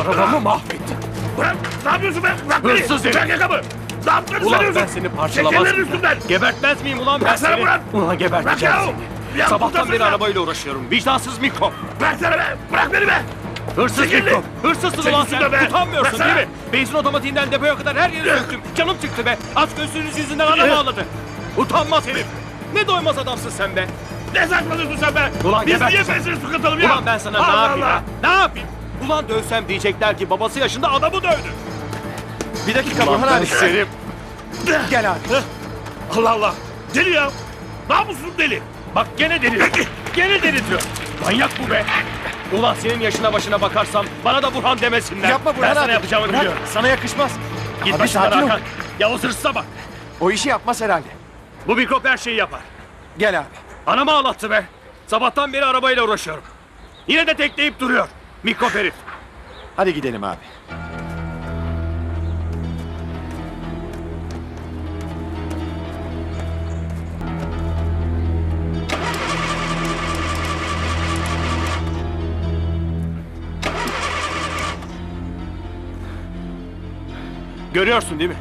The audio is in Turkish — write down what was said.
Arabamı mahvettin. Bırak! Ne yapıyorsun be? Bırak beni! Hırsız herif. Bırak yakamı! Ne yaptığını Ulan sanıyorsun? ben seni parçalamaz mıyım? üstümden! Gebertmez miyim ulan ben Bıraksana seni? Murat! Ulan geberteceğim Bırak ya! seni. Ya Sabahtan kurtarsana beri ya! arabayla uğraşıyorum. Vicdansız Miko. Bıraksana be! Bırak beni be! Hırsız Çekil lan! Hırsızsın Çekil ulan sen. şurada be! Utanmıyorsun Bıraksana! değil mi? Benzin otomatiğinden depoya kadar her yeri söktüm. Canım çıktı be. Aç gözlüğünüz yüzünden adam ağladı. Utanmaz herif. Ne doymaz adamsın sen be. Ne saçmalıyorsun sen be? Ulan Biz niye geberteceğim. benzin su katalım ya? Ulan ben sana ne yapayım ha? Ne yapayım? Ulan dövsem diyecekler ki babası yaşında adamı dövdü. Bir dakika Burhan abi. senin- Gel abi. Allah Allah! Deli ya! Namussuz deli! Bak gene deli. gene deli diyor. Manyak bu be. Ulan senin yaşına başına bakarsam bana da Burhan demesinler. Yapma Burhan ben sana abi. yapacağımı Bırak, biliyorum. Sana yakışmaz. Git Abi başımdan sakin ol. Hakan. Yavuz hırsıza bak. O işi yapmaz herhalde. Bu mikrop her şeyi yapar. Gel abi. Anamı ağlattı be. Sabahtan beri arabayla uğraşıyorum. Yine de tekleyip duruyor. Mikrop herif. Hadi gidelim abi. Görüyorsun değil mi?